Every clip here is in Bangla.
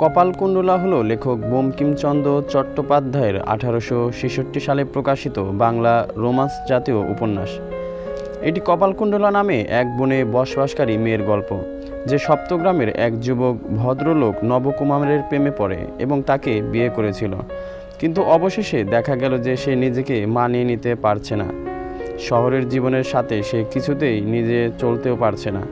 কপালকুণ্ডলা হল লেখক বঙ্কিমচন্দ্র চট্টোপাধ্যায়ের আঠারোশো ছেষট্টি সালে প্রকাশিত বাংলা রোমান্স জাতীয় উপন্যাস। এটি কপালকুণ্ডলা নামে এক বনে বসবাসকারী মেয়ের গল্প, যে সপ্তগ্রামের এক যুবক ভদ্রলোক নবকুমারের প্রেমে পড়ে এবং তাকে বিয়ে করেছিল। কিন্তু অবশেষে দেখা গেল যে সে নিজেকে মানিয়ে নিতে পারছে না। শহরের জীবনের সাথে সে কিছুতেই নিজে চলতেও পারছে না।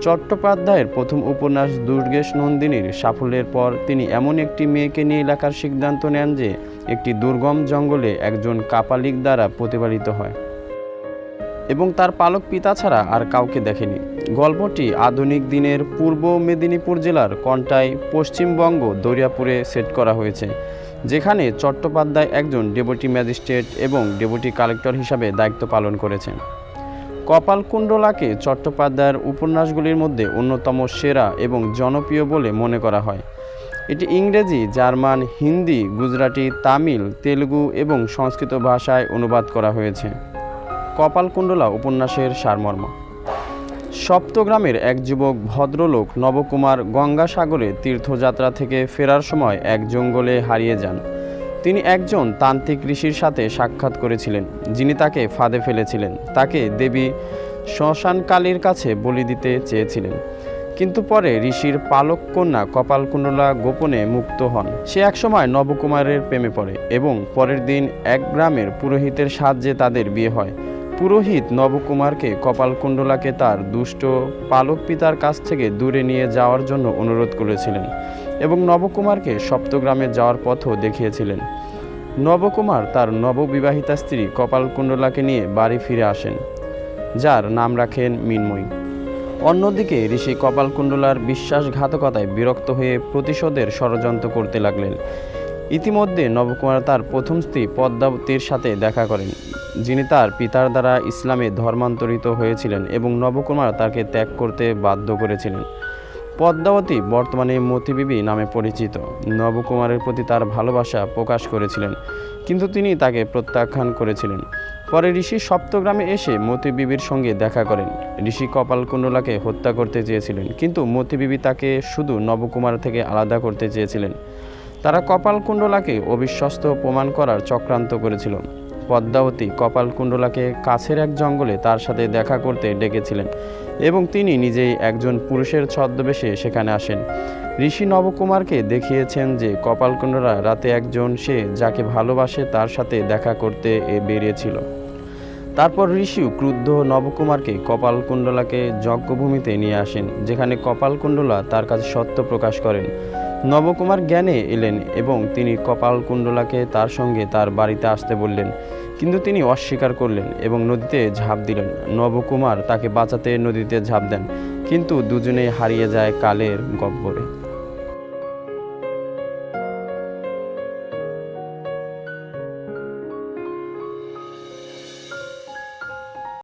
চট্টোপাধ্যায়ের প্রথম উপন্যাস দুর্গেশ নন্দিনীর সাফল্যের পর তিনি এমন একটি মেয়েকে নিয়ে লেখার সিদ্ধান্ত নেন যে একটি দুর্গম জঙ্গলে একজন কাপালিক দ্বারা প্রতিপালিত হয়। এবং তার পালক পিতা ছাড়া আর কাউকে দেখেনি। গল্পটি আধুনিক দিনের পূর্ব মেদিনীপুর জেলার কন্টাই, পশ্চিমবঙ্গ, দরিয়াপুরে সেট করা হয়েছে, যেখানে চট্টোপাধ্যায় একজন ডেপুটি ম্যাজিস্ট্রেট এবং ডেপুটি কালেক্টর হিসাবে দায়িত্ব পালন করেছেন। কপালকুণ্ডলাকে চট্টোপাধ্যায়ের উপন্যাসগুলির মধ্যে অন্যতম সেরা এবং জনপ্রিয় বলে মনে করা হয়। এটি ইংরেজি, জার্মান, হিন্দি, গুজরাটি, তামিল, তেলুগু এবং সংস্কৃত ভাষায় অনুবাদ করা হয়েছে। কপালকুণ্ডলা উপন্যাসের সারমর্ম। সপ্তগ্রামের এক যুবক ভদ্রলোক নবকুমার গঙ্গাসাগরে তীর্থযাত্রা থেকে ফেরার সময় এক জঙ্গলে হারিয়ে যান। তিনি একজন তান্ত্রিক ঋষির সাথে সাক্ষাৎ করেছিলেন, যিনি তাকে ফাঁদে ফেলেছিলেন। তাকে দেবী শ্মশানকালীর কাছে বলি দিতে চেয়েছিলেন। কিন্তু পরে ঋষির পালক কন্যা কপালকুণ্ডলা গোপনে মুক্ত হন। সে একসময় নবকুমারের প্রেমে পড়ে এবং পরের দিন এক গ্রামের পুরোহিতের সাহায্যে তাদের বিয়ে হয়। পুরোহিত নবকুমারকে কপালকুণ্ডলাকে তার দুষ্ট পালক পিতার কাছ থেকে দূরে নিয়ে যাওয়ার জন্য অনুরোধ করেছিলেন এবং নবকুমারকে সপ্তগ্রামে যাওয়ার পথও দেখিয়েছিলেন। নবকুমার তার নববিবাহিতা স্ত্রী কপালকুণ্ডলাকে নিয়ে বাড়ি ফিরে আসেন, যার নাম রাখেন মিনময়ী। অন্যদিকে ঋষি কপালকুণ্ডলার বিশ্বাসঘাতকতায় বিরক্ত হয়ে প্রতিশোধের ষড়যন্ত্র করতে লাগলেন। ইতিমধ্যে নবকুমার তার প্রথম স্ত্রী পদ্মাবতীর সাথে দেখা করেন, যিনি তার পিতার দ্বারা ইসলামে ধর্মান্তরিত হয়েছিলেন এবং নবকুমার তাকে ত্যাগ করতে বাধ্য করেছিলেন। পদ্মাবতী বর্তমানে মতিবিবি নামে পরিচিত। নবকুমারের প্রতি তার ভালোবাসা প্রকাশ করেছিলেন, কিন্তু তিনি তাকে প্রত্যাখ্যান করেছিলেন। পরে ঋষি সপ্তগ্রামে এসে মতিবিবির সঙ্গে দেখা করেন। ঋষি কপালকুণ্ডলাকে হত্যা করতে চেয়েছিলেন, কিন্তু মতিবিবি তাকে শুধু নবকুমার থেকে আলাদা করতে চেয়েছিলেন। তারা কপালকুণ্ডলাকে অবিশ্বস্ত প্রমাণ করার চক্রান্ত করেছিল। পদ্মাবতী কপালকুণ্ডলাকে কাছের এক জঙ্গলে তার সাথে দেখা করতে ডেকেছিলেন এবং তিনি নিজেই একজন পুরুষের ছদ্মবেশে সেখানে আসেন। ঋষি নবকুমারকে দেখিয়েছেন যে কপালকুণ্ডলা রাতে একজন সে যাকে ভালোবাসে তার সাথে দেখা করতে এ বেরিয়েছিল। তারপর ঋষিও ক্রুদ্ধ নবকুমারকে কপালকুণ্ডলাকে যজ্ঞভূমিতে নিয়ে আসেন, যেখানে কপালকুণ্ডলা তার কাছে সত্য প্রকাশ করেন। নবকুমার জ্ঞানে এলেন এবং তিনি কপালকুণ্ডলাকে তার সঙ্গে তার বাড়িতে আসতে বললেন। কিন্তু তিনি অস্বীকার করলেন এবং নদীতে ঝাঁপ দিলেন। নবকুমার তাকে বাঁচাতে নদীতে ঝাঁপ দেন, কিন্তু দুজনেই হারিয়ে যায় কালের গব্বরে।